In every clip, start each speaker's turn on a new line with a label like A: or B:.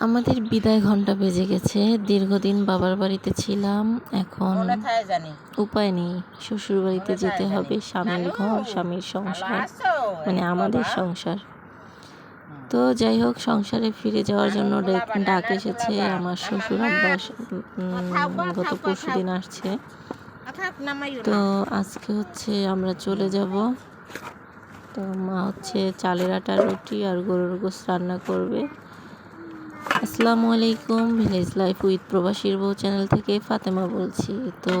A: আমাদের বিদায় ঘণ্টা বেজে গেছে। দীর্ঘদিন বাবার বাড়িতে ছিলাম এখন উপায় নেই। শ্বশুর বাড়িতে যেতে হবে। স্বামীর ঘর স্বামীর সংসার মানে আমাদের সংসার। তো যাই হোক সংসারে ফিরে যাওয়ার জন্য ডাক- ডাক এসেছে আমার শ্বশুর আব্বা গত পরশু দিন আসছে। তো আজকে হচ্ছে আমরা চলে যাব। তো মা হচ্ছে চালের আটার রুটি আর গরুর গোস রান্না করবে। আসসালামু আলাইকুম ভিলেজ লাইফ উইথ প্রবাসীর বউ চ্যানেল থেকে ফাতেমা বলছি। তো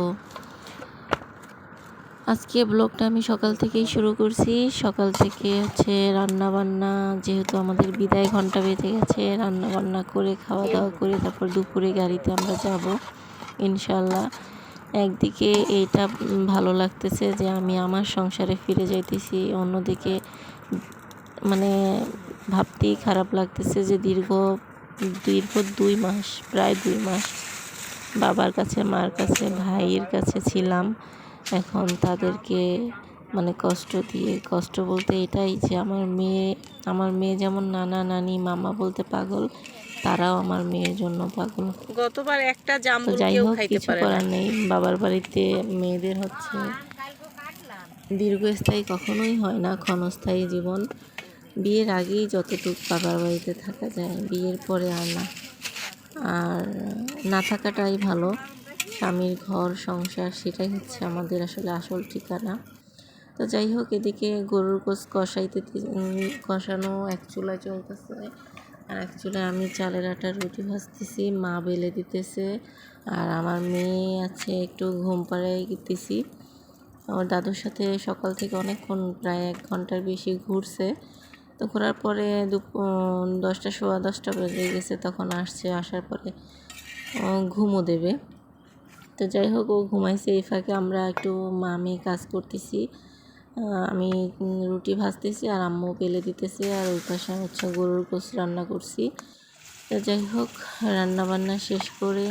A: আজকে ব্লগটা আমি সকাল থেকেই শুরু করছি। সকাল থেকে হচ্ছে রান্না বান্না যেহেতু আমাদের বিদায় ঘণ্টা বেজে গেছে রান্না বান্না করে খাওয়া দাওয়া করে তারপর দুপুরে গাড়িতে আমরা যাব ইনশাল্লাহ একদিকে এইটা ভালো লাগতেছে যে আমি আমার সংসারে ফিরে যাইতেছি, অন্যদিকে মানে ভাবতেই খারাপ লাগতেছে যে দীর্ঘ দীর্ঘ দুই মাস প্রায় দুই মাস বাবার কাছে মার কাছে ভাইয়ের কাছে ছিলাম। এখন তাদেরকে মানে কষ্ট দিয়ে কষ্ট বলতে এটাই যে আমার মেয়ে আমার মেয়ে যেমন নানা নানি মামা বলতে পাগল তারাও আমার মেয়ের জন্য পাগল।
B: গতবার একটা জাম্বুর
A: যাই হোক কিছু করার নেই। বাবার বাড়িতে মেয়েদের হচ্ছে দীর্ঘস্থায়ী কখনোই হয় না ক্ষণস্থায়ী জীবন। বিয়ের আগেই যতটুকু বাবার বাড়িতে থাকা যায়, বিয়ের পরে আর না। আর না থাকাটাই ভালো। স্বামীর ঘর, সংসার, সেটাই হচ্ছে আমাদের আসলে আসল ঠিকানা। তো যাই হোক, এদিকে গরুর কোষ কষাইতে কষানো এক চুলায় চলতেছে। আর এক চুলায় আমি চালের আটার রুটি ভাজতেছি, মা বেলে দিতেছে। আর আমার মেয়ে আছে, একটু ঘুম পাড়াই দিতেছি আমার দাদুর সাথে সকাল থেকে অনেকক্ষণ, প্রায় এক ঘণ্টার বেশি ঘুরছে। তো ঘোরার পরে দশটা সোয়া দশটা বেজে গেছে, তখন আসছে, আসার পরে ঘুমও দেবে। তো যাই হোক, ও ঘুমাইছে এই ফাঁকে, আমরা একটু মামি কাজ করতেছি। আমি রুটি ভাজতেছি আর আম্মু পেলে দিতেছে, আর ওই পাশে হচ্ছে গরুর গোস রান্না করছি। তো যাই হোক রান্না বান্না শেষ করে,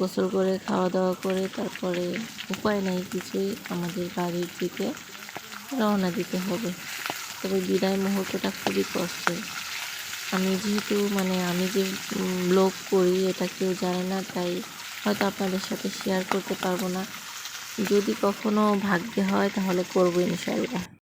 A: গোসল করে খাওয়া দাওয়া করে, তারপরে উপায় নাই কিছুই, আমাদের বাড়ির দিকে রওনা দিতে হবে। তবে বিদায় মুহূর্তটা খুবই কষ্টের। আমি যেহেতু মানে আমি যে ব্লগ করি, এটা কেউ জানে না, তাই হয়তো আপনাদের সাথে শেয়ার করতে পারব না। যদি কখনো ভাগ্যে হয়, তাহলে করব ইনশাল্লাহ